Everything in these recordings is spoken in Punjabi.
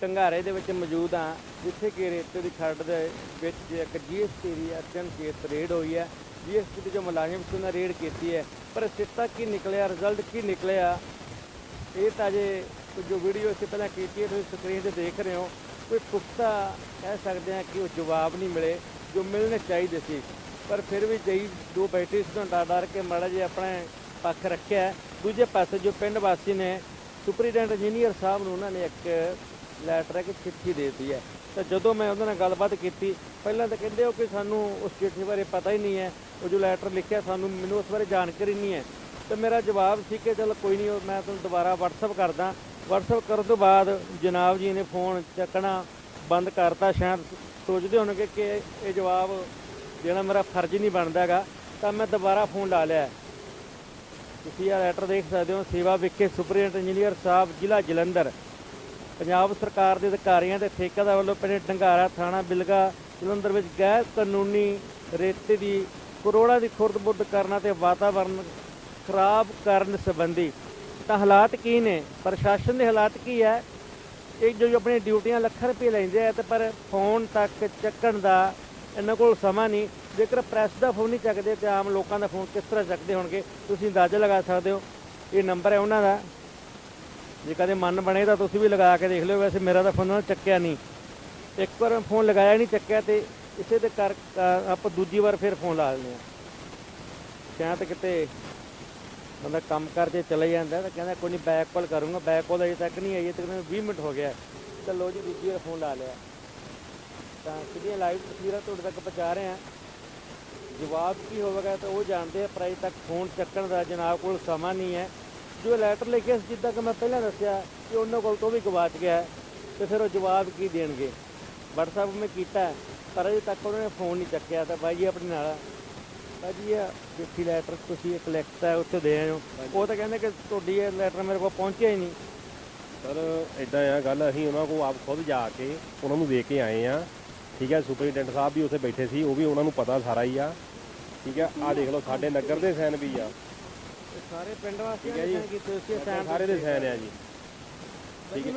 ਟੰਗਾਰੇ ਦੇ ਵਿੱਚ ਮੌਜੂਦ ਆ ਜਿੱਥੇ ਕਿ ਰੇਤੇ ਦੀ ਖੱਡ ਦੇ ਵਿੱਚ ਇੱਕ ਜੀਐਸਟੀ ਦੀ ਅਚਨਚੇਤ ਰੇਡ ਹੋਈ ਹੈ। ਜੀਐਸਟੀ ਦੇ ਜੋ ਮੁਲਾਜ਼ਮ ਸੀ, ਉਹਨਾਂ ਰੇਡ ਕੀਤੀ ਹੈ। ਪਰ ਸਿੱਟਾ ਕੀ ਨਿਕਲਿਆ ਰਿਜ਼ਲਟ ਕੀ ਨਿਕਲਿਆ? ਇਹ ਤਾਂ ਜੇ ਜੋ ਵੀਡੀਓ ਅਸੀਂ ਪਹਿਲਾਂ ਕੀਤੀ ਹੈ, ਤੁਸੀਂ ਸਕਰੀਨ ਤੇ ਦੇਖ ਰਹੇ ਹੋ। ਕੋਈ ਪੁਖਤਾ ਕਹਿ ਸਕਦੇ ਆ ਕਿ ਉਹ ਜਵਾਬ ਨਹੀਂ ਮਿਲੇ, ਜੋ ਮਿਲਣੇ ਚਾਹੀਦੇ ਸੀ। ਪਰ ਫਿਰ ਵੀ ਜਈ ਦੋ ਬੈਠੇ ਸੀ ਤੋਂ ਡਰ ਡਰ ਕੇ ਮਾੜਾ ਜਿਹਾ ਆਪਣੇ ਪੱਖ ਰੱਖਿਆ। ਦੂਜੇ ਪਾਸੇ ਜੋ ਪਿੰਡ ਵਾਸੀ ਨੇ, ਸੁਪਰੀਡੈਂਟ ਇੰਜੀਨੀਅਰ ਸਾਹਿਬ ਨੂੰ ਉਹਨਾਂ ਨੇ ਇੱਕ ਲੈਟਰ ਹੈ ਕਿ ਚਿੱਠੀ ਦੇਤੀ ਹੈ। ਤਾਂ ਜਦੋਂ ਮੈਂ ਉਹਨਾਂ ਨਾਲ ਗੱਲਬਾਤ ਕੀਤੀ, ਪਹਿਲਾਂ ਤਾਂ ਕਹਿੰਦੇ ਹੋ ਕਿ ਸਾਨੂੰ ਉਸ ਚਿੱਠੀ ਬਾਰੇ ਪਤਾ ਹੀ ਨਹੀਂ ਹੈ। ਉਹ ਜੋ ਲੈਟਰ ਲਿਖਿਆ ਸਾਨੂੰ, ਮੈਨੂੰ ਉਸ ਬਾਰੇ ਜਾਣਕਾਰੀ ਨਹੀਂ ਹੈ। ਤੇ ਮੇਰਾ ਜਵਾਬ ਸੀ ਕਿ ਚਲ ਕੋਈ ਨਹੀਂ, ਉਹ ਮੈਂ ਤੁਹਾਨੂੰ ਦੁਬਾਰਾ WhatsApp ਕਰਦਾ। WhatsApp ਕਰਨ ਤੋਂ ਬਾਅਦ ਜਨਾਬ ਜੀ ਨੇ ਫੋਨ ਚੱਕਣਾ ਬੰਦ ਕਰਤਾ। ਸ਼ਾਇਦ ਸੋਚਦੇ ਹੋਣਗੇ ਕਿ ਇਹ ਜਵਾਬ ਜਿਹੜਾ ਮੇਰਾ ਫਰਜ਼ ਨਹੀਂ ਬਣਦਾ ਹੈਗਾ, ਤਾਂ ਮੈਂ ਦੁਬਾਰਾ ਫੋਨ ਲਾ ਲਿਆ ਤੁਸੀਂ ਇਹ ਲੈਟਰ ਦੇਖ ਸਕਦੇ ਹੋ। ਸੇਵਾ ਵਿਖੇ ਸੁਪਰੀਡੈਂਟ ਇੰਜੀਨੀਅਰ ਸਾਹਿਬ, ਜ਼ਿਲ੍ਹਾ ਜਲੰਧਰ। ਪੰਜਾਬ ਸਰਕਾਰ ਦੇ ਅਧਿਕਾਰੀਆਂ ਤੇ ਠੇਕੇਦਾਰ ਵੱਲੋਂ ਪਿੰਡ ਡੰਗਾਰਾ ਥਾਣਾ ਬਿਲਗਾ ਜਲੰਧਰ ਵਿੱਚ ਗੈਰ ਕਾਨੂੰਨੀ ਰੇਤੇ ਦੀ ਕਰੋੜਾਂ ਦੀ ਖੁਰਦ-ਬੁਰਦ ਕਰਨਾ ਤੇ ਵਾਤਾਵਰਣ ਖਰਾਬ ਕਰਨ ਸੰਬੰਧੀ ਤਾਂ ਹਾਲਾਤ ਕੀ ਨੇ? ਪ੍ਰਸ਼ਾਸਨ ਦੇ ਹਾਲਾਤ ਕੀ ਹੈ? ਇਹ ਜੋ ਆਪਣੀ ਡਿਊਟੀਆਂ ਲੱਖਾਂ ਰੁਪਏ ਲੈਂਦੇ ਆ ਤੇ ਪਰ ਫੋਨ ਤੱਕ ਚੱਕਣ ਦਾ ਇਹਨਾਂ ਕੋਲ ਸਮਾਂ ਨਹੀਂ। ਜੇਕਰ ਪ੍ਰੈਸ ਦਾ ਫੋਨ ਨਹੀਂ ਚੱਕਦੇ ਤੇ ਆਮ ਲੋਕਾਂ ਦਾ ਫੋਨ ਕਿਸ ਤਰ੍ਹਾਂ ਚੱਕਦੇ ਹੋਣਗੇ? ਤੁਸੀਂ ਅੰਦਾਜ਼ਾ ਲਗਾ ਸਕਦੇ ਹੋ। ਇਹ ਨੰਬਰ ਹੈ ਉਹਨਾਂ ਦਾ। ਜੇ ਕਦੇ ਮਨ ਬਣੇ ਤਾਂ ਤੁਸੀਂ ਵੀ ਲਗਾ ਕੇ ਦੇਖ ਲਿਓ। ਵੈਸੇ ਮੇਰਾ ਤਾਂ ਫੋਨ ਉਹਨਾਂ ਚੱਕਿਆ ਨਹੀਂ। ਇੱਕ ਵਾਰ ਫੋਨ ਲਗਾਇਆ ਨਹੀਂ, ਚੱਕਿਆ ਤੇ ਇਸੇ ਦੇ ਕਰ ਆਪਾਂ ਦੂਜੀ ਵਾਰ ਫਿਰ ਫੋਨ ਲਾ ਲੈਂਦੇ ਆ ਕਿਹਾ ਤੇ ਕਿਤੇ ਬੰਦਾ ਕੰਮ ਕਰਕੇ ਚਲੇ ਜਾਂਦਾ ਤਾਂ ਕਹਿੰਦਾ ਕੋਈ ਨਹੀਂ ਬੈਕ ਕਾਲ ਕਰੂੰਗਾ। ਬੈਕ ਕਾਲ ਅਜੇ ਤੱਕ ਨਹੀਂ ਆਈ ਹੈ ਤਕਰੀਬਨ 20 ਮਿੰਟ ਹੋ ਗਿਆ। ਤਾਂ ਲੋ ਜੀ, ਦੂਜੀ ਵਾਰ ਫੋਨ ਲਾ ਲਿਆ। ਤਾਂ ਸਿੱਧੀਆਂ ਲਾਈਵ ਤਸਵੀਰਾਂ ਤੁਹਾਡੇ ਤੱਕ ਪਹੁੰਚਾ ਰਹੇ ਹਾਂ, ਜਵਾਬ ਕੀ ਹੋਵੇਗਾ ਤਾਂ ਉਹ ਜਾਣਦੇ ਆ। ਪਰ ਅਜੇ ਤੱਕ ਫੋਨ ਚੱਕਣ ਦਾ ਜਨਾਬ ਕੋਲ ਸਮਾਂ ਨਹੀਂ ਹੈ। ਜੋ ਲੈਟਰ ਲਿਖਿਆ ਸੀ ਜਿੱਦਾਂ ਕਿ ਮੈਂ ਪਹਿਲਾਂ ਦੱਸਿਆ ਕਿ ਉਹਨਾਂ ਕੋਲ ਤੋਂ ਵੀ ਗਵਾਚ ਗਿਆ ਹੈ, ਤੇ ਫਿਰ ਉਹ ਜਵਾਬ ਕੀ ਦੇਣਗੇ? WhatsApp ਮੈਂ ਕੀਤਾ ਪਰ ਅਜੇ ਤੱਕ ਉਹਨਾਂ ਨੇ ਫੋਨ ਨਹੀਂ ਚੱਕਿਆ ਤਾਂ ਬਾਈ ਜੀ ਆਪਣੇ ਨਾਲ ਭਾਜੀ ਇਹ ਚਿੱਠੀ ਲੈਟਰ ਤੁਸੀਂ ਇੱਕ ਲਿਖਤਾ ਹੈ ਉੱਥੇ ਦੇ ਹੋ ਉਹ ਤਾਂ ਕਹਿੰਦੇ ਕਿ ਤੁਹਾਡੀ ਇਹ ਲੈਟਰ ਮੇਰੇ ਕੋਲ ਪਹੁੰਚਿਆ ਹੀ ਨਹੀਂ। ਸਰ ਇਦਾਂ ਆ ਗੱਲ ਅਸੀਂ ਉਹਨਾਂ ਕੋਲ ਆਪ ਖੁਦ ਜਾ ਕੇ ਉਹਨਾਂ ਨੂੰ ਦੇ ਕੇ ਆਏ ਆ। ਠੀਕ ਹੈ ਸੁਪਰਡੈਂਟ ਸਾਹਿਬ ਵੀ ਉੱਥੇ ਬੈਠੇ ਸੀ ਉਹ ਵੀ ਉਹਨਾਂ ਨੂੰ ਪਤਾ ਸਾਰਾ ਹੀ ਆ। ਠੀਕ ਹੈ ਆ ਦੇਖ ਲਓ ਸਾਡੇ ਨਗਰ ਦੇ ਸੈਨ ਵੀ ਆ। ਸਾਰੇ ਪਿੰਡ ਵਾਸੀਆਂ ਨੇ sign ਕੀਤੇ ਸਾਰੇ ਦੇ ਆ ਜੀ।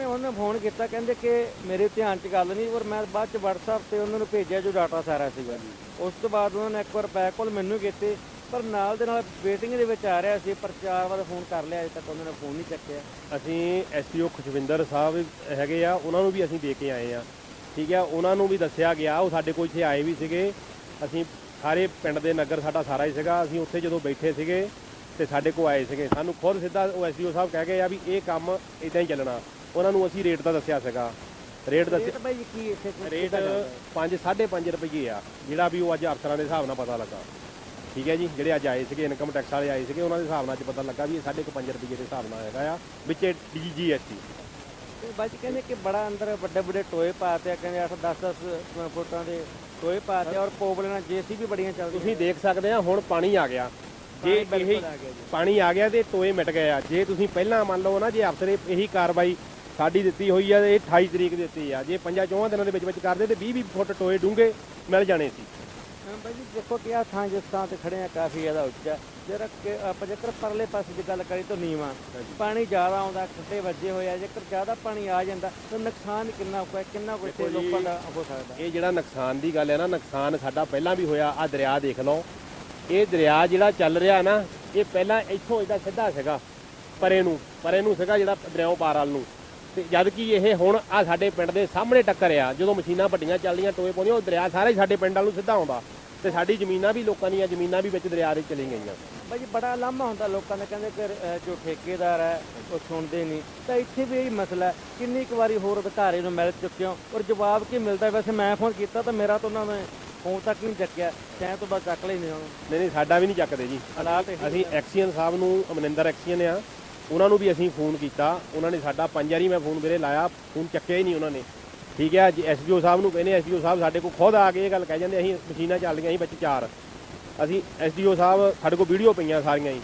ਉਹਨਾਂ ਫੋਨ ਕੀਤਾ ਕਹਿੰਦੇ ਕਿ ਮੇਰੇ ਧਿਆਨ 'ਚ ਗੱਲ ਨਹੀਂ ਪਰ ਮੈਂ ਬਾਅਦ 'ਚ WhatsApp ਤੇ ਉਹਨਾਂ ਨੂੰ ਭੇਜਿਆ ਜੋ ਡਾਟਾ ਸਾਰਾ ਸੀਗਾ। ਉਸ ਤੋਂ ਬਾਅਦ ਉਹਨਾਂ ਨੇ ਇੱਕ ਵਾਰ ਬੈਕ ਕਾਲ ਮੈਨੂੰ ਕੀਤੇ ਪਰ ਨਾਲ ਦੇ ਨਾਲ ਵੇਟਿੰਗ ਦੇ ਵਿੱਚ ਆ ਰਿਹਾ ਸੀ ਪਰ ਚਾਰ ਵਾਰ ਫੋਨ ਕਰ ਲਿਆ ਅਜੇ ਤੱਕ ਉਹਨਾਂ ਨੇ ਫੋਨ ਨਹੀਂ ਚੱਕਿਆ। ਅਸੀਂ ਐਸਪੀਓ ਖੁਸ਼ਵਿੰਦਰ ਸਾਹਿਬ ਹੈਗੇ ਆ ਉਹਨਾਂ ਨੂੰ ਵੀ ਅਸੀਂ ਦੇ ਕੇ ਆਏ ਆ। ਠੀਕ ਹੈ ਉਹਨਾਂ ਨੂੰ ਵੀ ਦੱਸਿਆ ਗਿਆ ਉਹ ਸਾਡੇ ਕੋਲ ਇੱਥੇ ਆਏ ਵੀ ਸੀਗੇ। ਅਸੀਂ ਸਾਰੇ ਪਿੰਡ ਦੇ ਨਗਰ ਸਾਡਾ ਸਾਰਾ ਹੀ ਸੀਗਾ। ਅਸੀਂ ਉੱਥੇ ਜਦੋਂ ਬੈਠੇ ਸੀਗੇ ਤੇ ਸਾਡੇ ਕੋਲ ਆਏ ਸੀਗੇ। ਸਾਨੂੰ ਖੁਦ ਸਿੱਧਾ ਉਹ ਐਸਪੀਓ ਸਾਹਿਬ ਕਹਿ ਗਏ ਆ ਵੀ ਇਹ ਕੰਮ ਇਦਾਂ ਹੀ ਚੱਲਣਾ। ਉਹਨਾਂ ਨੂੰ ਅਸੀਂ ਰੇਟ ਦਾ ਦੱਸਿਆ ਸੀਗਾ। ਰੇਟ ਦੱਸਿਆ ਰੇਟ ਬਾਈ ਕੀ ਇੱਥੇ ਰੇਟ ਕਿੱਦਾਂ ਚੱਲਦਾ? 5 5.5 ਰੁਪਏ ਆ ਜਿਹੜਾ ਵੀ ਉਹ ਅੱਜ ਅਫਸਰਾਂ ਦੇ ਹਿਸਾਬ ਨਾਲ ਪਤਾ ਲੱਗਾ। ਠੀਕ ਹੈ ਜੀ? ਜਿਹੜੇ ਅੱਜ ਆਏ ਸੀਗੇ ਇਨਕਮ ਟੈਕਸ ਵਾਲੇ ਆਏ ਸੀਗੇ ਉਹਨਾਂ ਦੇ ਹਿਸਾਬ ਨਾਲ ਅੱਜ ਪਤਾ ਲੱਗਾ ਵੀ ਇਹ 5.5 ਰੁਪਏ ਦੇ ਹਿਸਾਬ ਨਾਲ ਹੈਗਾ ਆ ਵਿੱਚ ਡੀਜੀਐਸਟੀ ਤੇ 'ਚ ਕਹਿੰਦੇ ਕਿ ਬੜਾ ਅੰਦਰ ਵੱਡੇ ਵੱਡੇ ਟੋਏ ਪਾਤੇ ਆ ਕਹਿੰਦੇ 8 10 10 ਫੁੱਟਾਂ ਦੇ ਟੋਏ ਪਾਤੇ ਔਰ ਪੋਬਲਣਾ ਜੇਸੀਬੀ ਬੜੀਆਂ ਚੱਲਦੀਆਂ। ਤੁਸੀਂ ਦੇਖ ਸਕਦੇ ਆ ਹੁਣ ਪਾਣੀ ਆ ਗਿਆ। ਜੇ ਇਹ। ਪਾਣੀ ਆ ਗਿਆ ਤੇ ਟੋਏ ਮਿਟ ਗਏ ਆ। ਜੇ ਤੁਸੀਂ ਪਹਿਲਾਂ ਮੰਨ ਲਓ ਨਾ ਜੇ ਅਫਸਰ ਇਹ- ਇਹੀ ਕਾਰਵਾਈ ਸਾਡੀ ਦਿੱਤੀ ਹੋਈ ਆ ਇਹ 28 ਤਰੀਕ ਦਿੱਤੀ ਆ। ਜੇ ਪੰਜਾਂ ਚੌਹਾਂ ਦਿਨਾਂ ਦੇ ਵਿੱਚ ਵਿੱਚ ਕਰਦੇ ਤੇ 20 20 ਫੁੱਟ ਟੋਏ ਡੂੰਘੇ ਮਿਲ ਜਾਣੇ ਸੀ। ਬਾਈ ਜੀ ਦੇਖੋ ਕਿ ਆ ਥਾਂ ਜਿਸ ਥਾਂ ਤੇ ਖੜੇ ਆ ਕਾਫੀ ਜ਼ਿਆਦਾ ਉੱਚਾ ਆਪਾਂ ਜੇਕਰ ਪਰਲੇ ਪਾਸੇ ਦੀ ਗੱਲ ਕਰੀ ਤਾਂ ਨੀਵਾਂ। ਪਾਣੀ ਜ਼ਿਆਦਾ ਆਉਂਦਾ ਖੱਡੇ ਵੱਜੇ ਹੋਏ ਆ। ਜੇਕਰ ਜ਼ਿਆਦਾ ਪਾਣੀ ਆ ਜਾਂਦਾ ਤਾਂ ਨੁਕਸਾਨ ਕਿੰਨਾ ਕੁ ਹੈ ਕਿੰਨਾ ਕੁ ਲੋਕਾਂ ਦਾ ਹੋ ਸਕਦਾ? ਇਹ ਜਿਹੜਾ ਨੁਕਸਾਨ ਦੀ ਗੱਲ ਹੈ ਨਾ ਨੁਕਸਾਨ ਸਾਡਾ ਪਹਿਲਾਂ ਵੀ ਹੋਇਆ। ਆ ਦਰਿਆ ਦੇਖ ਲਓ। ਇਹ ਦਰਿਆ ਜਿਹੜਾ ਚੱਲ ਰਿਹਾ ਨਾ, ਇਹ ਪਹਿਲਾਂ ਇੱਥੋਂ ਇਹਦਾ ਸਿੱਧਾ ਸੀਗਾ, ਪਰੇ ਨੂੰ ਪਰੇ ਨੂੰ ਸੀਗਾ ਜਿਹੜਾ ਦਰਿਆਓ ਪਾਰ ਵਾਲ ਨੂੰ। ਤੇ ਜਦ ਕਿ ਇਹ ਹੁਣ ਆ ਸਾਡੇ ਪਿੰਡ ਦੇ ਸਾਹਮਣੇ ਟੱਕਰ ਆ, ਜਦੋਂ ਮਸ਼ੀਨਾਂ ਵੱਡੀਆਂ ਚੱਲਦੀਆਂ, ਟੋਏ ਪਾਉਂਦੀਆਂ ਉਹ ਦਰਿਆ ਸਾਰੇ ਸਾਡੇ ਪਿੰਡ ਵੱਲ ਨੂੰ ਸਿੱਧਾ ਆਉਂਦਾ। ਤੇ ਸਾਡੀ ਜ਼ਮੀਨਾਂ ਵੀ ਲੋਕਾਂ ਦੀਆਂ ਜ਼ਮੀਨਾਂ ਵੀ ਵਿੱਚ ਦਰਿਆ ਦੇ ਚਲੀ ਗਈਆਂ। ਬਾਈ ਜੀ, ਬੜਾ ਲਾਮਾ ਹੁੰਦਾ ਲੋਕਾਂ ਦਾ, ਕਹਿੰਦੇ ਕਿ ਜੋ ਠੇਕੇਦਾਰ ਹੈ, ਉਹ ਸੁਣਦੇ ਨਹੀਂ। ਤਾਂ ਇੱਥੇ ਵੀ ਇਹੀ ਮਸਲਾ ਹੈ, ਕਿੰਨੀ ਕੁ ਵਾਰੀ ਹੋਰ ਅਧਿਕਾਰੀ ਨੂੰ ਮਿਲ ਚੁੱਕੇ ਔਰ ਜਵਾਬ ਕੀ ਮਿਲਦਾ? ਵੈਸੇ ਮੈਂ ਫੋਨ ਕੀਤਾ ਤਾਂ ਮੇਰਾ ਤਾਂ ਉਹਨਾਂ ਨੇ ਫੋਨ ਤੱਕ ਨਹੀਂ ਚੱਕਿਆ ਸ਼ਾਇਦ ਤੋਂ ਬਾਅਦ ਚੱਕ ਲਈ ਨਹੀਂ ਹੁਣ। ਨਹੀਂ ਨਹੀਂ ਸਾਡਾ ਵੀ ਨਹੀਂ ਚੱਕਦੇ ਜੀ। ਹਾਲਾਤ ਇਹੀ ਅਸੀਂ ਐਕਸੀਅਨ ਸਾਹਿਬ ਨੂੰ ਅਮਨਿੰਦਰ ਐਕਸੀਅਨ ਆ ਉਹਨਾਂ ਨੂੰ ਵੀ ਅਸੀਂ ਫੋਨ ਕੀਤਾ। ਉਹਨਾਂ ਨੇ ਸਾਡਾ ਪੰਜ ਵਾਰੀ ਮੈਂ ਫੋਨ ਵੀਰੇ ਲਾਇਆ ਫੋਨ ਚੱਕਿਆ ਹੀ ਨਹੀਂ ਉਹਨਾਂ ਨੇ। ਠੀਕ ਹੈ ਜੀ ਐਸਡੀਓ ਸਾਹਿਬ ਨੂੰ ਕਹਿੰਦੇ ਐਸਡੀਓ ਸਾਹਿਬ ਸਾਡੇ ਕੋਲ ਖੁਦ ਆ ਕੇ ਇਹ ਗੱਲ ਕਹਿ ਜਾਂਦੇ ਅਸੀਂ ਮਸ਼ੀਨਾਂ ਚੱਲ ਰਹੀਆਂ ਸੀ ਵਿੱਚ ਚਾਰ। ਅਸੀਂ ਐਸਡੀਓ ਸਾਹਿਬ ਸਾਡੇ ਕੋਲ ਵੀਡੀਓ ਪਈਆਂ ਸਾਰੀਆਂ ਹੀ।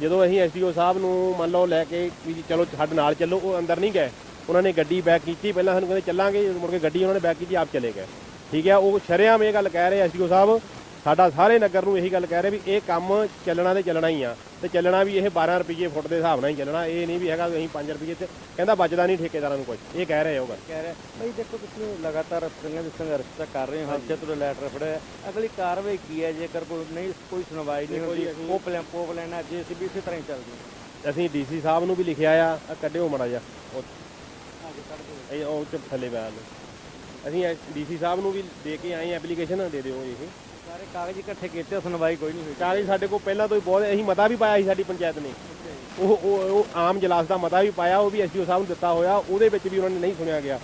ਜਦੋਂ ਅਸੀਂ ਐਸਡੀਓ ਸਾਹਿਬ ਨੂੰ ਮੰਨ ਲਓ ਲੈ ਕੇ ਵੀ ਜੀ ਚਲੋ ਸਾਡੇ ਨਾਲ ਚੱਲੋ ਉਹ ਅੰਦਰ ਨਹੀਂ ਗਏ। ਉਹਨਾਂ ਨੇ ਗੱਡੀ ਬੈਕ ਕੀਤੀ ਪਹਿਲਾਂ ਸਾਨੂੰ ਕਹਿੰਦੇ ਚੱਲਾਂਗੇ ਮੁੜ ਕੇ ਗੱਡੀ ਉਹਨਾਂ ਨੇ ਬੈਕ ਕੀਤੀ ਆਪ ਚਲੇ ਗਏ। ਠੀਕ ਹੈ ਉਹ ਸ਼ਰੇਆਮ ਇਹ ਗੱਲ ਕਹਿ ਰਹੇ ਐਸਡੀਓ ਸਾਹਿਬ। ਸਾਡਾ ਸਾਰੇ ਨਗਰ ਨੂੰ ਇਹੀ ਗੱਲ ਕਹਿ ਰਹੇ ਵੀ ਇਹ ਕੰਮ ਚੱਲਣਾ ਤੇ ਚੱਲਣਾ ਹੀ ਆ। ਤੇ ਚੱਲਣਾ ਵੀ ਇਹ 12 ਰੁਪਏ ਫੁੱਟ ਦੇ ਹਿਸਾਬ ਨਾਲ ਹੀ ਚੱਲਣਾ। ਇਹ ਨਹੀਂ ਵੀ ਹੈਗਾ ਅਸੀਂ 5 ਰੁਪਏ ਤੇ ਕਹਿੰਦਾ ਬਚਦਾ ਨਹੀਂ ਠੇਕੇਦਾਰਾਂ ਨੂੰ ਕੁਝ ਇਹ ਕਹਿ ਰਹੇ ਹੋ ਗੱਲ। ਕਹਿ ਰਿਹਾ ਬਈ ਦੇਖੋ ਤੁਸੀਂ ਲਗਾਤਾਰ ਸਿੰਘਾਂ ਦੇ ਸੰਘਰਸ਼ ਤਾਂ ਕਰ ਰਹੇ ਹੋ। ਹੱਥ ਤੋਂ ਲੈਟਰ ਫੜਿਆ। ਅਗਲੀ ਕਾਰਵਾਈ ਕੀ ਹੈ? ਜੇਕਰ ਕੋਈ ਨਹੀਂ ਕੋਈ ਸੁਣਵਾਈ ਨਹੀਂ ਹੁੰਦੀ ਉਹ ਪਲਾਨ ਪੋ ਲੈਣਾ ਜੇਸੀਬੀ ਇਸੇ ਤਰ੍ਹਾਂ ਹੀ ਚੱਲਦੀ ਅਸੀਂ ਡੀਸੀ ਸਾਹਿਬ ਨੂੰ ਵੀ ਲਿਖਿਆ ਆ ਕੱਢਿਓ ਮੜਾ ਜਾ ਉਹ ਇਹ ਉਹ ਚ ਥੱਲੇ ਬਿਆਨ ਅਸੀਂ ਡੀਸੀ ਸਾਹਿਬ ਨੂੰ ਵੀ ਦੇ ਕੇ ਆਏ ਐਪਲੀਕੇਸ਼ਨ ਦੇ ਦਿਓ ਇਹ। ਸਾਰੇ ਕਾਗਜ਼ ਇਕੱਠੇ ਕੀਤੇ ਸੁਣਵਾਈ ਕੋਈ ਨਹੀਂ ਹੋਈ। ਕਾਗਜ਼ ਸਾਡੇ ਕੋਲ ਪਹਿਲਾਂ ਤੋਂ ਹੀ ਬਹੁਤ ਅਸੀਂ ਮਤਾ ਵੀ ਪਾਇਆ ਸੀ ਸਾਡੀ ਪੰਚਾਇਤ ਨੇ। ਉਹ ਉਹ ਉਹ ਆਮ ਜਲਾਸ ਦਾ ਮਤਾ ਵੀ ਪਾਇਆ ਉਹ ਵੀ ਐਸਡੀਓ ਸਾਹਿਬ ਨੂੰ ਦਿੱਤਾ ਹੋਇਆ ਉਹਦੇ ਵਿੱਚ ਵੀ ਉਹਨਾਂ ਨੇ ਨਹੀਂ ਸੁਣਿਆ ਗਿਆ।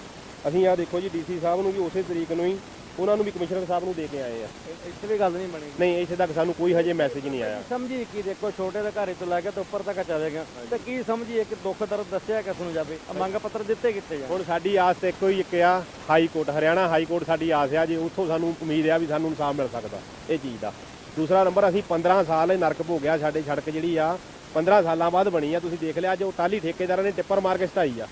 ਅਸੀਂ ਆ ਦੇਖੋ ਜੀ ਡੀਸੀ ਸਾਹਿਬ ਨੂੰ ਵੀ ਉਸੇ ਤਰੀਕ ਨੂੰ ਹੀ ਉਹਨਾਂ ਨੂੰ ਵੀ ਕਮਿਸ਼ਨਰ ਸਾਹਿਬ ਨੂੰ ਦੇ ਕੇ ਆਏ ਆ। ਇੱਥੇ ਵੀ ਗੱਲ ਨਹੀਂ ਬਣੀ। ਨਹੀਂ ਇੱਥੇ ਤੱਕ ਸਾਨੂੰ ਕੋਈ ਹਜੇ ਮੈਸੇਜ ਨਹੀਂ ਆਇਆ। ਸਮਝੀ ਕੀ ਦੇਖੋ ਛੋਟੇ ਦੇ ਘਰੇ ਤੋਂ ਲੈ ਕੇ ਤੇ ਉੱਪਰ ਤੱਕ ਚਲੇ ਗਿਆ ਤੇ ਕੀ ਸਮਝੀਏ ਕਿ ਦੁੱਖ ਦਰਦ ਦੱਸਿਆ ਕਿਸ ਨੂੰ ਜਾਵੇ? ਮੰਗ ਪੱਤਰ ਦਿੱਤੇ ਕਿੱਥੇ ਹੁਣ ਸਾਡੀ ਆਸ ਤੇ ਇੱਕੋ ਹੀ ਇੱਕ ਆ high court Haryana high court ਸਾਡੀ ਆਸ ਆ ਜੇ ਉੱਥੋਂ ਸਾਨੂੰ ਉਮੀਦ ਆ ਵੀ ਸਾਨੂੰ ਇਨਸਾਫ ਮਿਲ ਸਕਦਾ ਇਹ ਚੀਜ਼ ਦਾ। ਦੂਸਰਾ ਨੰਬਰ ਅਸੀਂ 15 ਸਾਲ ਇਹ ਨਰਕ ਭੋਗਿਆ ਸਾਡੇ ਸੜਕ ਜਿਹੜੀ ਆ 15 ਸਾਲਾਂ ਬਾਅਦ ਬਣੀ ਆ। ਤੁਸੀਂ ਦੇਖ ਲਿਆ ਜੋ ਟਾਲੀ ਠੇਕੇਦਾਰਾਂ ਨੇ ਟਿੱਪਰ ਮਾਰ ਕੇ ਸਟਾਈ ਆ।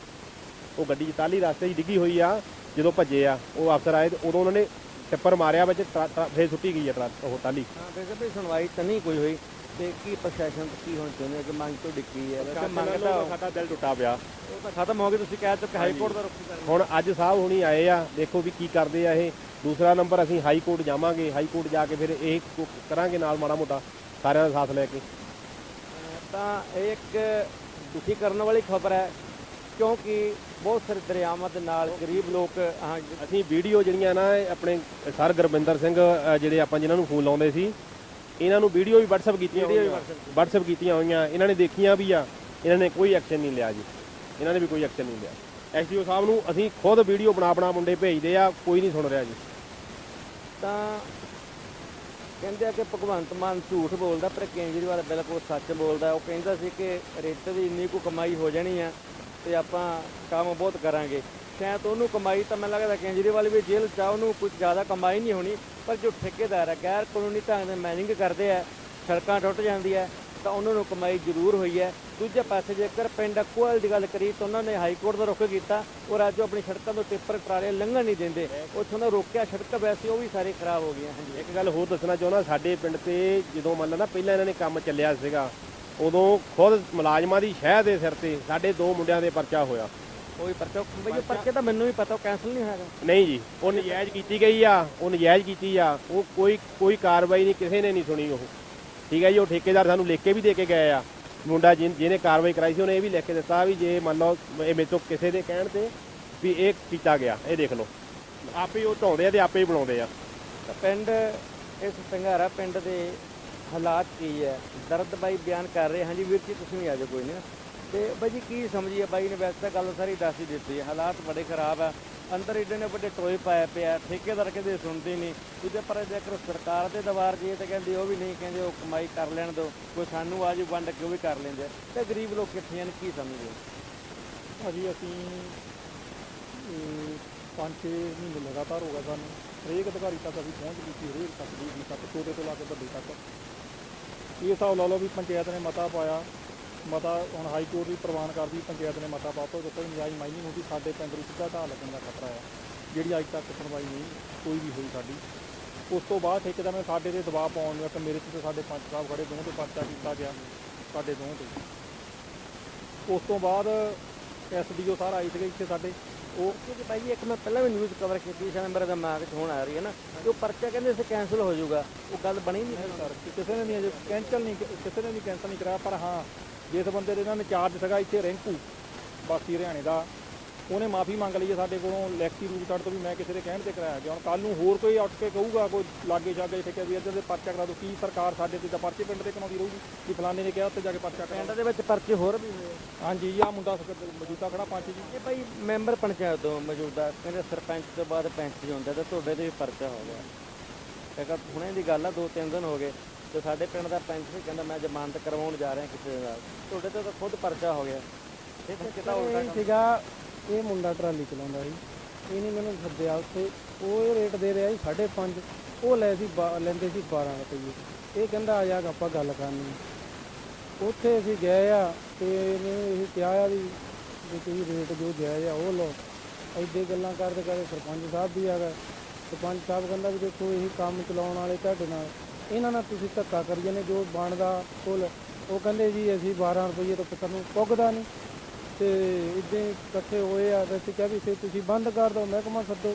ਉਹ ਗੱਡੀ 'ਚ ਟਾਲੀ ਰਸਤੇ 'ਚ ਡਿੱਗੀ ਹੋਈ ਆ ਜਦੋਂ ਭੱਜੇ ਆ ਉਹ ਅਫਸਰ ਆਏ ਤੇ ਉਦੋਂ ਉਹਨਾਂ ਨੇ ਟਿੱਪਰ ਮਾਰਿਆ ਵਿੱਚ ਟਰਾ- ਟਰਾ- ਫੇਰ ਸੁੱਟੀ ਗਈ ਆ ਟਰੱਕ ਉਹ ਟਾਲੀ ਹਾਂ ਵੈਸੇ ਵੀ ਸੁਣਵਾਈ ਤਾਂ ਨਹੀਂ ਕੋਈ ਹੋਈ। ਤੇ ਕੀ ਪ੍ਰਸ਼ਾਸਨ ਤੋਂ ਕੀ ਹੋਣ ਚਾਹੁੰਦੇ ਹੋ ਕਿ ਮੰਗ ਤੋਂ ਡਿੱਕੀ ਹੈ? ਵੈਸੇ ਮੰਗ ਤਾਂ ਸਾਡਾ ਦਿਲ ਟੁੱਟਾ ਪਿਆ। ਉਹ ਤਾਂ ਖਤਮ ਹੋ ਗਈ ਤੁਸੀਂ ਕਹਿ ਚੁੱਕੇ ਹਾਈ ਕੋਰਟ ਦਾ ਰੁਖ ਹੁਣ ਅੱਜ ਸਾਹਿਬ ਹੁਣੀ ਆਏ ਆ ਦੇਖੋ ਵੀ ਕੀ ਕਰਦੇ ਆ ਇਹ। ਦੂਸਰਾ ਨੰਬਰ ਅਸੀਂ ਹਾਈ ਕੋਰਟ ਜਾਵਾਂਗੇ। ਹਾਈ ਕੋਰਟ ਜਾ ਕੇ ਫਿਰ ਇਹ ਕੋ- ਕਰਾਂਗੇ ਨਾਲ ਮਾੜਾ ਮੋਟਾ ਸਾਰਿਆਂ ਦਾ ਸਾਥ ਲੈ ਕੇ। ਤਾਂ ਇਹ ਇੱਕ ਦੁਖੀ ਕਰਨ ਵਾਲੀ ਖਬਰ ਹੈ ਕਿਉਂਕਿ ਬਹੁਤ ਸਾਰੇ ਦਰਿਆਵਾਂ ਦੇ ਨਾਲ ਗਰੀਬ ਲੋਕ ਅਸੀਂ ਵੀਡੀਓ ਜਿਹੜੀਆਂ ਨਾ ਆਪਣੇ ਸਰ ਗੁਰਬਿੰਦਰ ਸਿੰਘ ਜਿਹੜੇ ਆਪਾਂ ਜਿਨ੍ਹਾਂ ਨੂੰ ਫੋਨ ਲਾਉਂਦੇ ਸੀ ਇਹਨਾਂ ਨੂੰ ਵੀਡੀਓ ਵੀ WhatsApp ਕੀਤੀਆਂ ਹੋਈਆਂ। WhatsApp ਕੀਤੀਆਂ। ਹੋਈਆਂ ਇਹਨਾਂ ਨੇ ਦੇਖੀਆਂ ਵੀ ਆ ਇਹਨਾਂ ਨੇ ਕੋਈ ਐਕਸ਼ਨ ਨਹੀਂ ਲਿਆ ਜੀ। ਇਹਨਾਂ ਨੇ ਵੀ ਕੋਈ ਐਕਸ਼ਨ ਨਹੀਂ ਲਿਆ। ਐਸਡੀਓ ਸਾਹਿਬ ਨੂੰ ਅਸੀਂ ਖੁਦ ਵੀਡੀਓ ਬਣਾ ਬਣਾ ਮੁੰਡੇ ਭੇਜਦੇ ਆ ਕੋਈ ਨਹੀਂ ਸੁਣ ਰਿਹਾ ਜੀ। ਤਾਂ ਕਹਿੰਦੇ ਆ ਕਿ ਭਗਵੰਤ ਮਾਨ ਝੂਠ ਬੋਲਦਾ ਪਰ ਕੇਜਰੀਵਾਲ ਬਿਲਕੁਲ ਸੱਚ ਬੋਲਦਾ। ਉਹ ਕਹਿੰਦਾ ਸੀ ਕਿ ਰੇਤੇ ਦੀ ਇੰਨੀ ਕੁ ਕਮਾਈ ਹੋ ਜਾਣੀ ਆ ਤੇ ਆਪਾਂ ਕੰਮ ਬਹੁਤ ਕਰਾਂਗੇ। ਸ਼ਾਇਦ ਉਹਨੂੰ ਕਮਾਈ ਤਾਂ ਮੈਨੂੰ ਲੱਗਦਾ ਕੇਜਰੀਵਾਲ ਵੀ ਜੇਲ੍ਹ ਚ ਆ ਉਹਨੂੰ ਕੁਝ ਜ਼ਿਆਦਾ ਕਮਾਈ ਨਹੀਂ ਹੋਣੀ ਪਰ ਜੋ ਠੇਕੇਦਾਰ ਹੈ ਗੈਰ ਕਾਨੂੰਨੀ ਢੰਗ ਨਾਲ ਮਾਈਨਿੰਗ ਕਰਦੇ ਆ ਸੜਕਾਂ ਟੁੱਟ ਜਾਂਦੀਆਂ ਹੈ, ਤਾਂ ਉਹਨਾਂ ਨੂੰ ਕਮਾਈ ਜ਼ਰੂਰ ਹੋਈ ਹੈ। ਦੂਜੇ ਪਾਸੇ ਜੇਕਰ ਪਿੰਡ ਕੋਲ ਦੀ ਗੱਲ ਕਰੀ ਤਾਂ ਉਹਨਾਂ ਨੇ ਹਾਈ ਕੋਰਟ ਦਾ ਰੁਖ ਕੀਤਾ ਔਰ ਅੱਜ ਉਹ ਆਪਣੀ ਸੜਕਾਂ ਤੋਂ ਟਿੱਪਰ ਟਰਾਲੇ ਲੰਘਣ ਨਹੀਂ ਦਿੰਦੇ। ਉੱਥੋਂ ਦਾ ਰੋਕਿਆ ਸੜਕ ਵੈਸੇ ਉਹ ਵੀ ਸਾਰੇ ਖਰਾਬ ਹੋ ਗਈਆਂ ਹਾਂਜੀ। ਇੱਕ ਗੱਲ ਹੋਰ ਦੱਸਣਾ ਚਾਹੁੰਦਾ ਸਾਡੇ ਪਿੰਡ ਤੇ ਜਦੋਂ ਮੰਨ ਲਾ ਨਾ ਪਹਿਲਾਂ ਇਹਨਾਂ ਨੇ ਕੰਮ ਚੱਲਿਆ ਸੀਗਾ ਉਦੋਂ ਖੁਦ ਮੁਲਾਜ਼ਮਾਂ ਦੀ ਸ਼ਹਿ ਦੇ ਸਿਰ ਤੇ ਸਾਡੇ ਦੋ ਮੁੰਡਿਆਂ ਦੇ ਪਰਚਾ ਹੋਇਆ। ਕੋਈ ਪਰਚਾ ਬਈ ਉਹ ਪਰਚੇ ਤਾਂ ਮੈਨੂੰ ਵੀ ਪਤਾ ਉਹ ਕੈਂਸਲ ਨਹੀਂ ਹੋਇਆ ਨਹੀਂ ਜੀ ਉਹ ਨਜਾਇਜ਼ ਕੀਤੀ ਗਈ ਆ ਉਹ ਨਜਾਇਜ਼ ਕੀਤੀ ਆ ਉਹ ਕੋਈ ਕੋਈ ਕਾਰਵਾਈ ਨਹੀਂ ਕਿਸੇ ਨੇ ਨਹੀਂ ਸੁਣੀ ਉਹ। ਠੀਕ ਹੈ ਜੀ ਉਹ ਠੇਕੇਦਾਰ ਸਾਨੂੰ ਲਿਖ ਕੇ ਵੀ ਦੇ ਕੇ ਗਏ ਆ। ਮੁੰਡਾ ਜਿਹਨੇ ਕਾਰਵਾਈ ਕਰਾਈ ਸੀ ਉਹਨੇ ਇਹ ਵੀ ਲਿਖ ਕੇ ਦਿੱਤਾ ਵੀ ਜੇ ਮੰਨ ਲਓ ਇਹ ਮੇਰੇ ਤੋਂ ਕਿਸੇ ਦੇ ਕਹਿਣ ਤੇ ਵੀ ਇਹ ਕੀਤਾ ਗਿਆ ਇਹ ਦੇਖ ਲਓ। ਆਪੇ ਉਹ ਢਾਉਂਦੇ ਆ ਤੇ ਆਪੇ ਹੀ ਬਣਾਉਂਦੇ ਆ। ਪਿੰਡ ਇਸ ਸੰਘਾਰਾ ਪਿੰਡ ਦੇ ਹਾਲਾਤ ਕੀ ਹੈ? ਦਰਦ ਬਾਈ ਬਿਆਨ ਕਰ ਰਹੇ ਹਾਂਜੀ ਵੀਰ ਜੀ, ਤੁਸੀਂ ਵੀ ਆ ਜਾਓ, ਕੋਈ ਨਹੀਂ। ਤੇ ਬਾਈ ਜੀ, ਕੀ ਸਮਝੀਏ? ਬਾਈ ਨੇ ਵੈਸੇ ਤਾਂ ਗੱਲ ਸਾਰੀ ਦੱਸ ਹੀ ਦਿੱਤੀ ਹੈ। ਹਾਲਾਤ ਬੜੇ ਖਰਾਬ ਆ। ਅੰਦਰ ਏਡੇ ਨੇ ਵੱਡੇ ਟੋਏ ਪਾਇਆ ਪਿਆ। ਠੇਕੇਦਾਰ ਕਹਿੰਦੇ ਸੁਣਦੇ ਨਹੀਂ। ਦੂਜੇ ਪਰ ਜੇਕਰ ਸਰਕਾਰ ਦੇ ਦਵਾਰ ਜੀ ਤੇ ਕਹਿੰਦੇ, ਉਹ ਵੀ ਨਹੀਂ, ਕਹਿੰਦੇ ਉਹ ਕਮਾਈ ਕਰ ਲੈਣ ਦਿਓ। ਕੋਈ ਸਾਨੂੰ ਆ ਜੀ ਵੰਡ ਕੇ ਉਹ ਵੀ ਕਰ ਲੈਂਦੇ ਆ। ਤੇ ਗਰੀਬ ਲੋਕ ਕਿੱਥੇ ਹਨ? ਕੀ ਸਮਝਦੇ ਹੋ? ਭਾਜੀ, ਅਸੀਂ ਪੰਜ ਛੇ ਮਹੀਨੇ ਲਗਾਤਾਰ ਹੋ ਗਿਆ ਸਾਨੂੰ। ਹਰੇਕ ਅਧਿਕਾਰੀ ਤੱਕ ਅਸੀਂ ਪਹੁੰਚ ਕੀਤੀ ਹਰੇਕ ਤੱਕ ਡੀ ਤੱਕ, ਛੋਟੇ ਤੋਂ ਲਾ ਕੇ ਵੱਡੇ ਤੱਕ। ਇਹ ਹਿਸਾਬ ਲਾ ਲਓ ਵੀ ਪੰਚਾਇਤ ਨੇ ਮਤਾ ਪਾਇਆ। ਮਤਾ ਹੁਣ ਹਾਈ ਕੋਰਟ ਵੀ ਪ੍ਰਵਾਨ ਕਰਦੀ, ਪੰਚਾਇਤ ਨੇ ਮਤਾ ਪਾਤਾ ਦਿੱਤਾ ਕੋਈ ਨਜਾਇਜ਼ ਮਾਈਨਿੰਗ ਹੁੰਦੀ। ਸਾਡੇ ਪਿੰਡ ਨੂੰ ਸਿੱਧਾ ਢਾਹ ਲੱਗਣ ਦਾ ਖਤਰਾ ਹੈ ਜਿਹੜੀ ਅੱਜ ਤੱਕ ਸੁਣਵਾਈ ਨਹੀਂ ਕੋਈ ਵੀ ਹੋਈ ਸਾਡੀ। ਉਸ ਤੋਂ ਬਾਅਦ ਠੇਕੇਦਾਰ ਨੇ ਸਾਡੇ ਤੇ ਦਬਾਅ ਪਾਉਣ ਨੂੰ ਕਿ ਮੇਰੇ ਤੇ ਸਾਡੇ ਪੰਚ ਸਾਹਿਬ ਖੜੇ, ਦੋਹਾਂ ਤੇ ਪਰਚਾ ਕੀਤਾ ਗਿਆ, ਸਾਡੇ ਦੋਹਾਂ ਤੇ। ਉਸ ਤੋਂ ਬਾਅਦ ਐਸਡੀਓ ਸਾਰ ਆਏ ਸੀਗੇ ਇੱਥੇ ਸਾਡੇ। ਉਹ ਕਿਉਂਕਿ ਬਾਈ ਜੀ, ਇੱਕ ਮੈਂ ਪਹਿਲਾਂ ਵੀ ਨਿਊਜ਼ ਕਵਰ ਕੀਤੀ ਸੀ ਮੇਰੇ ਦਿਮਾਗ 'ਚ ਹੁਣ ਆ ਰਹੀ ਹੈ ਨਾ। ਕਿ ਉਹ ਪਰਚਾ ਕਹਿੰਦੇ ਸੀ ਕੈਂਸਲ ਹੋ ਜਾਊਗਾ। ਉਹ ਗੱਲ ਬਣੀ ਨਹੀਂ ਸਰ, ਕਿਸੇ ਨੇ ਨਹੀਂ ਅਜੇ ਕੈਂਸਲ ਨਹੀਂ ਕਿਸੇ ਨੇ ਵੀ ਕੈਂਸਲ ਨਹੀਂ ਕਰਾਇਆ ਪਰ ਹਾਂ, ਜਿਸ ਬੰਦੇ ਦੇ ਇਹਨਾਂ ਨੇ ਚਾਰਜ ਸੀਗਾ ਇੱਥੇ ਰਿੰਕੂ ਬਾਕੀ ਹਰਿਆਣੇ ਦਾ ਉਹਨੇ ਮਾਫੀ ਮੰਗ ਲਈ ਹੈ ਸਾਡੇ ਕੋਲੋਂ ਲੈਕਸੀ ਰੂਟ ਤੋਂ ਵੀ ਮੈਂ ਕਿਸੇ ਦੇ ਕਹਿਣ ਤੇ ਕਰਾਇਆ ਗਿਆ। ਹੁਣ ਕੱਲ ਨੂੰ ਹੋਰ ਕੋਈ ਉੱਠ ਕੇ ਕਹੂਗਾ ਕੋਈ ਲਾਗੇ ਜਾਗੇ ਠੇਕੇ ਵੀ ਇੱਧਰ ਦੇ ਪਰਚਾ ਕਰਾ ਦੋ ਕੀ ਸਰਕਾਰ ਸਾਡੇ ਤੇ ਤਾਂ ਪਰਚੇ ਪਿੰਡ ਤੇ ਕਰਾਉਂਦੀ ਰਹੂਗੀ? ਕਿ ਫਲਾਣੇ ਨੇ ਕਿਹਾ ਉੱਥੇ ਜਾ ਕੇ ਪਰਚਾ ਕਰਾ ਪਿੰਡ ਦੇ ਵਿੱਚ ਪਰਚੇ ਹੋਰ ਵੀ ਹੋਏ। ਆ। ਹਾਂਜੀ ਆਹ ਮੁੰਡਾ ਮੌਜੂਦਾ ਖੜਾ ਪੰਚ ਜੀ। ਇਹ ਭਾਈ ਮੈਂਬਰ ਪੰਚਾਇਤ ਤੋਂ ਮੌਜੂਦਾ ਕਹਿੰਦੇ ਸਰਪੰਚ ਤੋਂ ਬਾਅਦ ਪੈਂਚ ਹੀ ਹੁੰਦਾ ਤੇ ਤੁਹਾਡੇ ਤੇ ਵੀ ਪਰਚਾ ਹੋ ਗਿਆ। ਕਹਿੰਦਾ ਹੁਣੇ ਦੀ ਗੱਲ ਆ ਦੋ ਤਿੰਨ ਦਿਨ ਹੋ ਗਏ ਤੇ ਸਾਡੇ ਪਿੰਡ ਦਾ ਪੈਂਚ ਸੀ ਕਹਿੰਦਾ ਮੈਂ ਜ਼ਮਾਨਤ ਕਰਵਾਉਣ ਜਾ ਰਿਹਾ ਕਿਸੇ ਦੇ। ਤੁਹਾਡੇ ਤੇ ਤਾਂ ਖੁਦ ਪਰਚਾ ਹੋ ਗਿਆ। ਇਹ ਤਾਂ ਕਿਤਾ ਉਲਟਾ ਸੀਗਾ ਇਹ ਮੁੰਡਾ ਟਰਾਲੀ ਚਲਾਉਂਦਾ ਸੀ। ਇਹਨੇ ਮੈਨੂੰ ਸੱਦਿਆ ਉੱਥੇ। ਉਹ ਇਹ ਰੇਟ ਦੇ ਰਿਹਾ ਸੀ 5.5 ਉਹ ਲੈ ਸੀ ਬਾ- ਲੈਂਦੇ ਸੀ 12 ਰੁਪਏ ਇਹ ਕਹਿੰਦਾ, ਆ ਜਾ ਆਪਾਂ ਗੱਲ ਕਰਨੀ ਆ। ਉੱਥੇ ਅਸੀਂ ਗਏ ਆ ਤੇ ਇਹਨੇ ਇਹ ਕਿਹਾ ਆ ਵੀ ਵੀ ਤੁਸੀਂ ਰੇਟ ਜੋ ਜਾਇਜ਼ ਆ, ਉਹ ਲਓ। ਐਡੇ ਗੱਲਾਂ ਕਰਦੇ ਕਰਦੇ ਸਰਪੰਚ ਸਾਹਿਬ ਵੀ ਆ ਗਏ। ਸਰਪੰਚ ਸਾਹਿਬ ਕਹਿੰਦਾ ਵੀ ਦੇਖੋ, ਇਹ ਕੰਮ ਚਲਾਉਣ ਵਾਲੇ ਤੁਹਾਡੇ ਨਾਲ। ਇਹਨਾਂ ਨਾਲ ਤੁਸੀਂ ਧੱਕਾ ਕਰੀ ਜਾਂਦੇ ਜੋ ਬਣਦਾ ਕੁੱਲ ਉਹ ਕਹਿੰਦੇ ਜੀ, ਅਸੀਂ 12 ਰੁਪਏ ਤੋਂ ਸਾਨੂੰ ਪੁੱਗਦਾ ਨਹੀਂ ਤੇ ਇਦਾਂ ਇਕੱਠੇ ਹੋਏ ਆ ਤੇ ਅਸੀਂ ਕਿਹਾ ਵੀ ਫਿਰ ਤੁਸੀਂ ਬੰਦ ਕਰ ਦਿਓ ਮਹਿਕਮਾ ਸੱਦੋ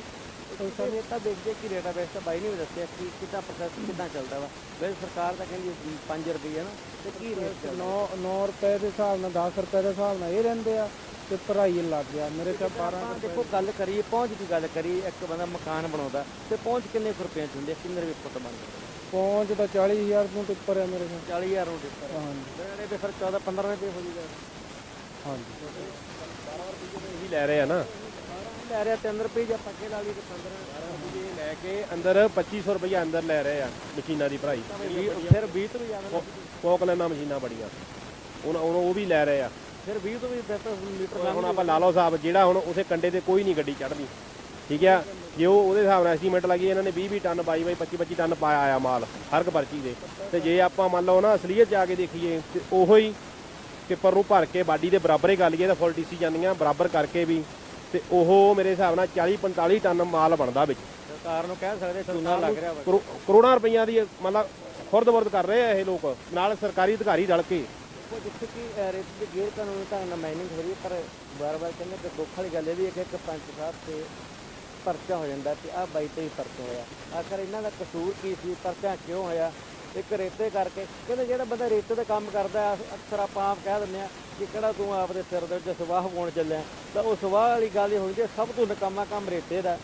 ਸਾਨੂੰ ਇਹ ਤਾਂ ਦੇਖਦੇ ਕਿ ਰੇਟਾ ਤਾਂ ਬਾਈ ਨੇ ਵੀ ਦੱਸਿਆ ਕਿ ਕਿੱਦਾਂ ਪ੍ਰੋਸੈਸ ਕਿੱਦਾਂ ਚੱਲਦਾ ਵਾ। ਵੈਸੇ ਸਰਕਾਰ ਤਾਂ ਕਹਿੰਦੀ 5 ਰੁਪਏ ਨਾ ਤੇ ਕੀ ਰੇਟ ਚੱਲਦਾ? 9 9 ਰੁਪਏ ਦੇ ਹਿਸਾਬ ਨਾਲ 10 ਰੁਪਏ ਦੇ ਹਿਸਾਬ ਨਾਲ ਇਹ ਰਹਿੰਦੇ ਆ ਤੇ ਭਰਾਈ ਲੱਗ ਗਿਆ। ਮੇਰੇ ਤਾਂ 12 ਆਪਾਂ ਦੇਖੋ ਗੱਲ ਕਰੀਏ ਪਹੁੰਚ ਦੀ ਗੱਲ ਕਰੀਏ ਇੱਕ ਬੰਦਾ ਮਕਾਨ ਬਣਾਉਂਦਾ ਤੇ ਪਹੁੰਚ ਕਿੰਨੇ ਰੁਪਏ ਚ ਹੁੰਦੀ ਹੈ ਕਿੰਨੇ ਰੁਪਏ ਫੁੱਟ ਬਣਦਾ? ਪਹੁੰਚ ਤਾਂ 40000 ਤੋਂ ਤੇ ਉੱਪਰ ਆ ਮੇਰੇ ਕੋਲ 40000 ਰੁਪਏ ਉੱਪਰ ਹਾਂਜੀ। ਜਿਹੜੇ ਤੇ ਫਿਰ 14 15 ਰੁਪਏ ਹੋ ਜੂਗਾ ਹਾਂਜੀ। ਇਹੀ ਲੈ ਰਹੇ ਆ ਨਾ? ਲੈ ਰਿਹਾ 3 ਰੁਪਏ ਜਾਂ ਪੱਕੇ ਲਾ ਲਈ ਤੇ 15 ਇਹ ਲੈ ਕੇ ਅੰਦਰ 2500 ਰੁਪਏ ਅੰਦਰ ਲੈ ਰਹੇ ਆ ਮਸ਼ੀਨਾਂ ਦੀ ਭਰਾਈ। ਫਿਰ 20 ਤੋਂ ਵੀ ਜ਼ਿਆਦਾ ਕੋਕ ਲੈਣਾ ਮਸ਼ੀਨਾਂ ਬੜੀਆਂ। ਹੁਣ ਹੁਣ ਉਹ ਵੀ ਲੈ ਰਹੇ ਆ। ਫਿਰ 20 ਤੋਂ ਵੀ ਬਿਹਤਰ ਮੀਟਰ ਹੁਣ ਆਪਾਂ ਲਾ ਲਓ ਹਿਸਾਬ ਜਿਹੜਾ ਹੁਣ ਉਸੇ ਕੰਡੇ ਤੇ ਕੋਈ ਨਹੀਂ ਗੱਡੀ ਚੜ੍ਹਦੀ। ਠੀਕ ਆ? ਜੇ ਉਹ ਉਹਦੇ ਹਿਸਾਬ ਨਾਲ ਐਸਟੀਮੇਟ ਲੱਗੀ ਇਹਨਾਂ ਨੇ 20 20 ਟਨ 22 22 25 25 ਟਨ ਪਾਇਆ ਆਇਆ ਮਾਲ ਹਰ ਇੱਕ ਪਰਚੀ ਦੇ। ਤੇ ਜੇ ਆਪਾਂ ਮੰਨ ਲਓ ਨਾ ਅਸਲੀਅਤ ਜਾ ਕੇ ਦੇਖੀਏ ਤੇ ਉਹੋ ਹੀ ਟਿੱਪਰ ਨੂੰ ਭਰ ਕੇ ਬਾਡੀ ਦੇ ਬਰਾਬਰ ਹੀ ਕਰ ਲਈਏ ਤਾਂ ਫੁੱਲ ਟੀਸੀ ਜਾਂਦੀਆਂ ਬਰਾਬਰ ਕਰਕੇ ਵੀ। ਤੇ ਉਹ ਮੇਰੇ ਹਿਸਾਬ ਨਾਲ 40 45 ਟਨ ਮਾਲ ਬਣਦਾ ਵਿੱਚ। ਸਰਕਾਰ ਨੂੰ ਕਹਿ ਸਕਦੇ ਚੂਨਾ ਲੱਗ ਰਿਹਾ ਕਰੋ- ਕਰੋੜਾਂ ਰੁਪਈਆਂ ਦੀ ਮਤਲਬ ਖੁਰਦ-ਵਰਦ ਕਰ ਰਹੇ ਆ ਇਹ ਲੋਕ ਨਾਲ ਸਰਕਾਰੀ ਅਧਿਕਾਰੀ ਰਲ ਕੇ। ਉਹ ਜਿੱਥੇ ਕਿ ਅਹ, ਰੇਤ ਦੇ ਗੇਰ ਕਾਨੂੰਨ ਤਾਂ ਨਾ ਮਾਈਨਿੰਗ ਹੋ ਰਹੀ ਹੈ, ਪਰ ਵਾਰ-ਵਾਰ ਕਹਿੰਦੇ ਕਿ ਦੁੱਖ ਵਾਲੀ ਗੱਲ ਇਹ ਵੀ ਹੈ ਕਿ ਇੱਕ ਪੰਚ ਸਾਹਿਬ ਤੇ ਪਰਚਾ ਹੋ ਜਾਂਦਾ ਕਿ ਆਹ ਬਾਈ ਤੇ ਹੀ ਪਰਚਾ ਹੋਇਆ। ਆਖਰ ਇਹਨਾਂ ਦਾ ਕਸੂਰ ਕੀ ਸੀ? ਪਰਚਾ ਕਿਉਂ ਹੋਇਆ? ਇੱਕ ਰੇਤੇ ਕਰਕੇ। ਕਹਿੰਦੇ ਜਿਹੜਾ ਬੰਦਾ ਰੇਤੇ ਦਾ ਕੰਮ ਕਰਦਾ ਅਕਸਰ ਆਪਾਂ ਆਪ ਕਹਿ ਦਿੰਦੇ ਆ ਕਿ ਕਿਹੜਾ ਤੂੰ ਆਪਦੇ ਸਿਰ ਦੇ ਵਿੱਚ ਸਵਾਹ ਪਾਉਣ ਚੱਲਿਆ। ਤਾਂ ਉਹ ਸਵਾਹ ਵਾਲੀ ਗੱਲ ਹੀ ਹੁੰਦੀ ਹੈ, ਸਭ ਤੋਂ ਨਕਾਮਾ ਕੰਮ ਰੇਤੇ ਦਾ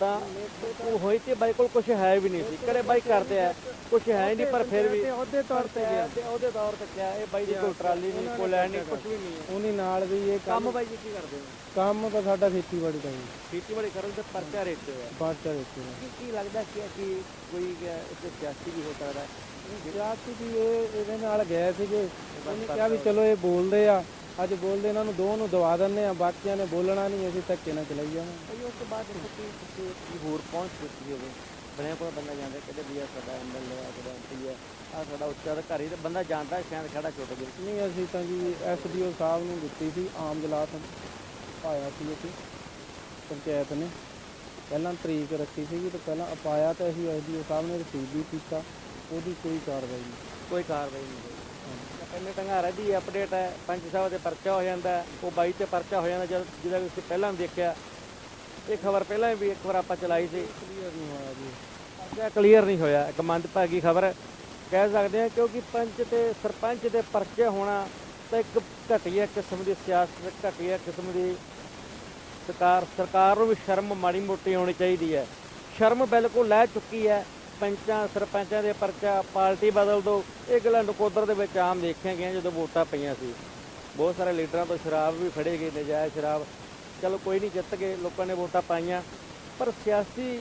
ਤਾਂ ਉਹ ਹੋਈ ਤੇ ਬਾਈ ਕੋਲ ਕੁਝ ਹੈ ਵੀ ਨਹੀਂ ਸੀ। ਕਰੇ ਬਾਈ ਕਰਦੇ ਆ ਕੁਝ ਹੈ ਨਹੀਂ ਪਰ ਫਿਰ ਵੀ ਉਹਦੇ ਤੌਰ ਤੇ ਗਿਆ। ਤੇ ਉਹਦੇ ਤੌਰ ਤੇ ਕਿਹਾ ਇਹ ਬਾਈ ਦੀ ਕੋਈ ਟਰਾਲੀ ਨਹੀਂ ਕੋਈ ਲੈਣ ਨਹੀਂ ਕੁਝ ਵੀ ਨਹੀਂ ਹੈ। ਉਹਨੇ ਨਾਲ ਵੀ ਇਹ ਕੰਮ ਬਾਈ ਜੀ ਕੀ ਕਰਦੇ ਹੋ? ਕੰਮ ਤਾਂ ਸਾਡਾ ਖੇਤੀਬਾੜੀ ਦਾ ਹੀ ਖੇਤੀਬਾੜੀ ਕਰਨ ਤੇ ਪਰਚਾ ਰੇਟ ਤੇ ਹੋਇਆ। ਬਾਚਾ ਦਿੱਤੇ ਕੀ ਕੀ ਲੱਗਦਾ ਕਿ ਕਿ ਕੋਈ ਇੱਥੇ ਸਿਆਸੀ ਵੀ ਹੋ ਸਕਦਾ ਹੈ? ਸਿਆਸੀ ਵੀ ਇਹ ਇਹਦੇ ਨਾਲ ਗਏ ਸੀਗੇ। ਉਹਨੇ ਕਿਹਾ ਵੀ ਚਲੋ ਇਹ ਬੋਲਦੇ ਆ। ਅੱਜ ਬੋਲਦੇ ਇਹਨਾਂ ਨੂੰ ਦੋ ਨੂੰ ਦਵਾ ਦਿੰਦੇ ਆ ਬਾਕੀਆਂ ਨੇ ਬੋਲਣਾ ਨਹੀਂ ਅਸੀਂ ਧੱਕੇ ਨਾਲ ਚਲਾਈ ਜਾਵਾਂਗੇ। ਭਾਈ ਉਸ ਤੋਂ ਬਾਅਦ ਦੇਖੋ ਕਿ ਕਿਸੇ ਕੀ ਹੋਰ ਪਹੁੰਚ ਕੀਤੀ ਹੋਵੇ? ਬਣਿਆ ਕੋਈ ਬੰਦਾ ਜਾਂਦਾ ਕਿਤੇ ਵੀ ਆ ਸਾਡਾ ਐਮਐਲਏ ਆ ਸਾਡਾ ਐਮਪੀ ਆ ਆ ਸਾਡਾ ਉੱਚ ਅਧਿਕਾਰੀ ਤੇ ਬੰਦਾ ਜਾਣਦਾ ਸ਼ਾਇਦ ਖੜਾ ਛੁੱਟ ਗਿਆ। ਨਹੀਂ ਅਸੀਂ ਤਾਂ ਜੀ ਐਸਡੀਓ ਸਾਹਿਬ ਨੂੰ ਦਿੱਤੀ ਸੀ ਆਮ ਜਲਾਤ ਪਾਇਆ ਸੀ ਅਸੀਂ ਪੰਚਾਇਤ ਨੇ। ਪਹਿਲਾਂ ਤਰੀਕ ਰੱਖੀ ਸੀਗੀ ਤੇ ਪਹਿਲਾਂ ਅਪਾਇਆ ਤਾਂ ਅਸੀਂ ਐਸਡੀਓ ਸਾਹਿਬ ਨੇ ਰਸੀਵ ਵੀ ਕੀਤਾ ਉਹਦੀ ਕੋਈ ਕਾਰਵਾਈ ਨਹੀਂ। ਕੋਈ ਕਾਰਵਾਈ ਨਹੀਂ ਹੋਈ। ਕਹਿੰਦੇ ਟੰਗਾਰਾ ਦੀ ਅਪਡੇਟ ਹੈ ਪੰਚ ਸਾਹਿਬ ਦੇ ਪਰਚਾ ਹੋ ਜਾਂਦਾ ਉਹ ਬਾਈ ਤੇ ਪਰਚਾ ਹੋ ਜਾਂਦਾ ਜਦ ਜਿਹਦਾ ਵੀ ਅਸੀਂ ਪਹਿਲਾਂ ਦੇਖਿਆ। ਇਹ ਖਬਰ ਪਹਿਲਾਂ ਵੀ ਇੱਕ ਵਾਰ ਆਪਾਂ ਚਲਾਈ ਸੀ। ਕਲੀਅਰ ਨਹੀਂ ਹੋਇਆ ਜੀ। ਪਰਚਾ ਕਲੀਅਰ ਨਹੀਂ ਹੋਇਆ ਇੱਕ ਮੰਦਭਾਗੀ ਖਬਰ। ਕਹਿ ਸਕਦੇ ਹਾਂ ਕਿਉਂਕਿ ਪੰਚ ਤੇ ਸਰਪੰਚ ਦੇ ਪਰਚੇ ਹੋਣਾ ਤਾਂ ਇੱਕ ਘਟੀਆ ਕਿਸਮ ਦੀ ਸਿਆਸਤ ਘਟੀਆ ਕਿਸਮ ਦੀ ਸਰਕਾਰ ਸਰਕਾਰ ਨੂੰ ਵੀ ਸ਼ਰਮ ਮਾੜੀ ਮੋਟੀ ਹੋਣੀ ਚਾਹੀਦੀ ਹੈ। ਸ਼ਰਮ ਬਿਲਕੁਲ ਲੈ ਚੁੱਕੀ ਹੈ। ਪੰਚਾਂ ਸਰਪੰਚਾਂ ਦੇ ਪਰਚਾ ਪਾਰਟੀ ਬਦਲ ਦੋ ਇਹ ਗੱਲਾਂ ਨਕੋਦਰ ਦੇ ਵਿੱਚ ਆਮ ਦੇਖੀਆਂ ਗਈਆਂ ਜਦੋਂ ਵੋਟਾਂ ਪਈਆਂ ਸੀ। ਬਹੁਤ ਸਾਰੇ ਲੀਡਰਾਂ ਤੋਂ ਸ਼ਰਾਬ ਵੀ ਫੜੇ ਗਏ ਨਜਾਇਜ਼ ਸ਼ਰਾਬ। ਚਲੋ ਕੋਈ ਨਹੀਂ ਜਿੱਤ ਗਏ ਲੋਕਾਂ ਨੇ ਵੋਟਾਂ ਪਾਈਆਂ। ਪਰ ਸਿਆਸੀ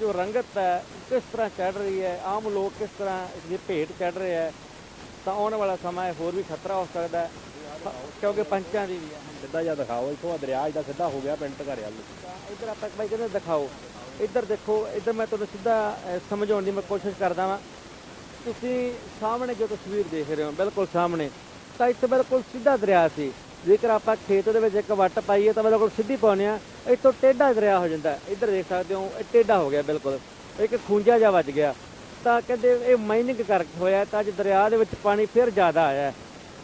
ਜੋ ਰੰਗਤ ਹੈ ਕਿਸ ਤਰ੍ਹਾਂ ਚੜ ਰਹੀ ਹੈ ਆਮ ਲੋਕ ਕਿਸ ਤਰ੍ਹਾਂ ਦੀ ਭੇਟ ਚੜ ਰਹੇ ਹੈ ਤਾਂ ਆਉਣ ਵਾਲਾ ਸਮਾਂ ਇਹ ਹੋਰ ਵੀ ਖਤਰਾ ਹੋ ਸਕਦਾ ਹੈ। ਕਿਉਂਕਿ ਪੰਚਾਂ ਦੀ ਵੀ ਹੈ ਸਿੱਧਾ ਜਿਹਾ ਦਿਖਾਓ ਇੱਥੋਂ ਦਰਿਆ ਜਿਹੜਾ ਸਿੱਧਾ ਹੋ ਗਿਆ ਪਿੰਡ ਘਰੇ ਵੱਲ। ਇੱਧਰ ਆਪਾਂ ਇੱਕ ਬਾਈ ਕਹਿੰਦੇ ਦਿਖਾਓ। ਇੱਧਰ ਦੇਖੋ, ਇੱਧਰ ਮੈਂ ਤੁਹਾਨੂੰ ਸਿੱਧਾ ਸਮਝਾਉਣ ਦੀ ਮੈਂ ਕੋਸ਼ਿਸ਼ ਕਰਦਾ ਵਾਂ। ਤੁਸੀਂ ਸਾਹਮਣੇ ਜੋ ਤਸਵੀਰ ਦੇਖ ਰਹੇ ਹੋ, ਬਿਲਕੁਲ ਸਾਹਮਣੇ, ਤਾਂ ਇੱਥੇ ਬਿਲਕੁਲ ਸਿੱਧਾ ਦਰਿਆ ਸੀ। ਜੇਕਰ ਆਪਾਂ ਖੇਤ ਦੇ ਵਿੱਚ ਇੱਕ ਵੱਟ ਪਾਈਏ ਤਾਂ ਬਿਲਕੁਲ ਸਿੱਧੀ ਪਾਉਂਦੇ ਆ ਇੱਥੋਂ ਟੇਢਾ ਦਰਿਆ ਹੋ ਜਾਂਦਾ। ਇੱਧਰ ਦੇਖ ਸਕਦੇ ਹੋ, ਇਹ ਟੇਢਾ ਹੋ ਗਿਆ ਬਿਲਕੁਲ। ਇੱਕ ਖੂੰਜਾ ਜਿਹਾ ਵੱਜ ਗਿਆ। ਤਾਂ ਕਹਿੰਦੇ ਇਹ ਮਾਈਨਿੰਗ ਕਰਕੇ ਹੋਇਆ ਤਾਂ ਅੱਜ ਦਰਿਆ ਦੇ ਵਿੱਚ ਪਾਣੀ ਫਿਰ ਜ਼ਿਆਦਾ ਆਇਆ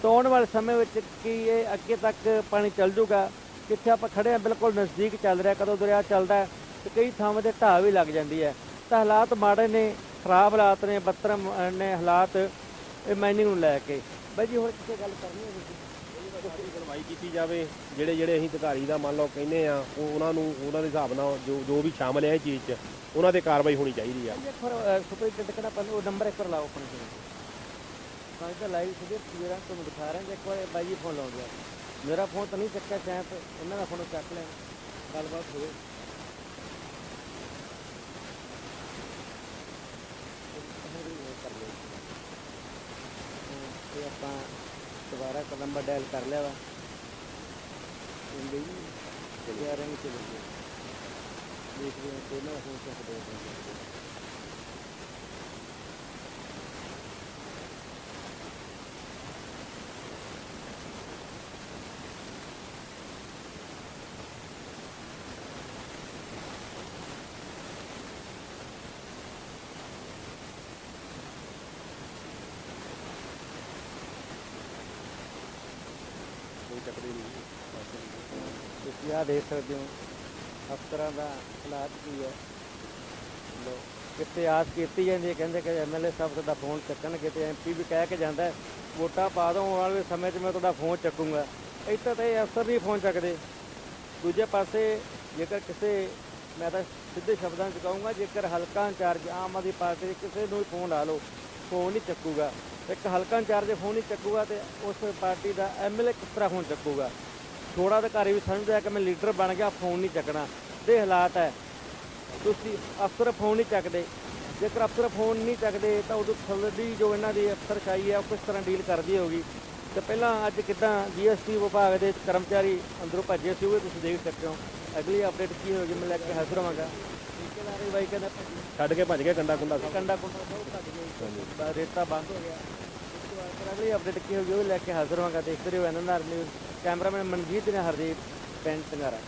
ਤਾਂ ਆਉਣ ਵਾਲੇ ਸਮੇਂ ਵਿੱਚ ਕੀ ਇਹ ਅੱਗੇ ਤੱਕ ਪਾਣੀ ਚੱਲ ਜਾਊਗਾ ਕਿੱਥੇ ਆਪਾਂ ਖੜੇ ਆ ਬਿਲਕੁਲ ਨਜ਼ਦੀਕ ਚੱਲ ਰਿਹਾ, ਕਦੋਂ ਦਰਿਆ ਚੱਲਦਾ ਤੇ ਕਈ ਥਾਵਾਂ ਤੇ ਢਾਹ ਵੀ ਲੱਗ ਜਾਂਦੀ ਹੈ। ਤਾਂ ਹਾਲਾਤ ਮਾੜੇ ਨੇ ਖਰਾਬ ਹਾਲਾਤ ਨੇ ਬੱਤਰ ਨੇ ਹਾਲਾਤ ਇਹ ਮਾਈਨਿੰਗ ਨੂੰ ਲੈ ਕੇ। ਬਾਈ ਜੀ ਹੋਰ ਕਿਸੇ ਗੱਲ ਕਰਨੀ ਹੈ ਤੁਸੀਂ? ਸੁਣਵਾਈ ਕੀਤੀ ਜਾਵੇ। ਜਿਹੜੇ ਜਿਹੜੇ ਅਸੀਂ ਅਧਿਕਾਰੀ ਦਾ ਮੰਨ ਲਓ ਕਹਿੰਦੇ ਆ ਉਹ ਉਹਨਾਂ ਨੂੰ ਉਹਨਾਂ ਦੇ ਹਿਸਾਬ ਨਾਲ ਜੋ ਜੋ ਵੀ ਸ਼ਾਮਲ ਹੈ ਇਹ ਚੀਜ਼ 'ਚ ਉਹਨਾਂ ਤੇ ਕਾਰਵਾਈ ਹੋਣੀ ਚਾਹੀਦੀ ਆ। ਸੁਪਰਡੈਂਟ ਕਿਹੜਾ ਪੰਨ ਉਹ ਨੰਬਰ ਇੱਕ ਵਾਰ ਲਾਓ ਆਪਣੇ ਕੋਲ। ਤਾਂ ਇਹਦਾ ਲਾਈਵ ਸਿੱਧੇ ਤਸਵੀਰਾਂ ਤੁਹਾਨੂੰ ਦਿਖਾ ਰਹੇ ਹਾਂ ਇੱਕ ਵਾਰ ਬਾਈ ਜੀ ਫੋਨ ਲਾਉਂ ਗਿਆ ਮੇਰਾ ਫੋਨ ਤਾਂ ਨਹੀਂ ਚੱਕਿਆ ਸ਼ਾਇਦ ਇਹਨਾਂ ਦਾ ਫੋਨ ਚੱਕ ਲੈਣ ਗੱਲਬਾਤ ਹੋਵੇ ਤੇ ਆਪਾਂ ਦੁਬਾਰਾ ਨੰਬਰ ਡਾਇਲ ਕਰ ਲਿਆ ਵਾ। ਹੀ ਚਲੇ। ਆ ਰਹੇ ਨੇ ਚਲੇ ਦੇਖਦੇ ਹਾਂ ਕੋਈ ਨਾ ਫੋਨ ਚੱਕਦੇ ਹਾਂ। ਤੁਸੀਂ ਆਹ ਦੇਖ ਸਕਦੇ ਹੋ, ਅਫਸਰਾਂ ਦਾ ਹਾਲਾਤ ਕੀ ਹੈ। ਲੋ ਕਿਤੇ ਆਸ ਕੀਤੀ ਜਾਂਦੀ ਹੈ, ਕਹਿੰਦੇ ਕਿ ਐਮਐਲਏ ਸਾਹਿਬ ਤੁਹਾਡਾ ਫੋਨ ਚੱਕਣਗੇ ਤੇ ਐਮਪੀ ਵੀ ਕਹਿ ਕੇ ਜਾਂਦਾ ਵੋਟਾਂ ਪਾ ਦੋ ਆਉਣ ਵਾਲੇ ਸਮੇਂ 'ਚ ਮੈਂ ਤੁਹਾਡਾ ਫੋਨ ਚੱਕੂੰਗਾ। ਇੱਥੇ ਤਾਂ ਇਹ ਅਫਸਰ ਨਹੀਂ ਫੋਨ ਚੱਕਦੇ। ਦੂਜੇ ਪਾਸੇ ਜੇਕਰ ਕਿਸੇ, ਮੈਂ ਤਾਂ ਸਿੱਧੇ ਸ਼ਬਦਾਂ 'ਚ ਕਹੂੰਗਾ, ਜੇਕਰ ਹਲਕਾ ਇੰਚਾਰਜ ਆਮ ਆਦਮੀ ਪਾਰਟੀ ਦੇ ਕਿਸੇ ਨੂੰ ਵੀ ਫੋਨ ਲਾ ਲਓ ਫੋਨ ਨਹੀਂ ਚੱਕੂਗਾ। ਇੱਕ ਹਲਕਾ ਇੰਚਾਰਜ ਫੋਨ ਨਹੀਂ ਚੱਕੂਗਾ ਤੇ ਉਸ ਪਾਰਟੀ ਦਾ ਐਮਐਲਏ ਕਿਸ ਤਰ੍ਹਾਂ ਫੋਨ ਚੱਕੂਗਾ? ਥੋੜਾ ਅਧਿਕਾਰੀ ਵੀ ਸਮਝਦਾ ਕਿ ਮੈਂ ਲੀਡਰ ਬਣ ਗਿਆ ਫੋਨ ਨਹੀਂ ਚੱਕਣਾ। ਤੇ ਹਾਲਾਤ ਹੈ। ਤੁਸੀਂ ਅਫਸਰ ਫੋਨ ਨਹੀਂ ਚੱਕਦੇ। ਜੇਕਰ ਅਫਸਰ ਫੋਨ ਨਹੀਂ ਚੱਕਦੇ ਤਾਂ ਉਦੋਂ ਥੱਲੜੀ ਜੋ ਇਹਨਾਂ ਦੀ ਅਫਸਰਸ਼ਾਹੀ ਹੈ ਉਹ ਕਿਸ ਤਰ੍ਹਾਂ ਡੀਲ ਕਰਦੀ ਹੋਗੀ ਤੇ ਪਹਿਲਾਂ ਅੱਜ ਕਿਦਾਂ ਜੀਐਸਟੀ ਵਿਭਾਗ ਦੇ ਕਰਮਚਾਰੀ ਅੰਦਰੋਂ ਭੱਜੇ ਸੀ ਉਹ ਤੁਸੀਂ ਦੇਖ ਸਕਦੇ ਹੋ। ਅਗਲੀ ਅਪਡੇਟ ਕੀ ਹੋਏਗੀ ਮੈਂ ਲੈ ਕੇ ਹਾਜ਼ਰ ਹੋਵਾਂਗਾ। ਠੇਕੇਦਾਰ ਬਾਈ ਕਹਿੰਦਾ ਭੱਜੀ ਛੱਡ ਕੇ ਭੱਜ ਗਿਆ ਕੰਡਾ ਕੁੰਡਾ ਕੰਡਾ ਕੁੰਡਾ ਸਭ ਭੱਜ ਗਏ। ਬਸ ਰੇਤਾ ਬੰਦ ਹੋ ਗਿਆ। ਤੋਂ ਬਾਅਦ ਅਗਲੀ ਅਪਡੇਟ ਕੀ ਹੋਗੀ ਉਹ ਲੈ ਕੇ ਹਾਜ਼ਰ ਹੋਵਾਂਗਾ। ਦੇਖਦੇ ਰਹੋ ਐਨਐਨਆਰ ਨਿਊਜ਼। ਕੈਮਰਾਮੈਨ ਮਨਜੀਤ ਨੇ ਹਰਦੀਪ ਪਿੰਡ ਟੰਗਾਰਾ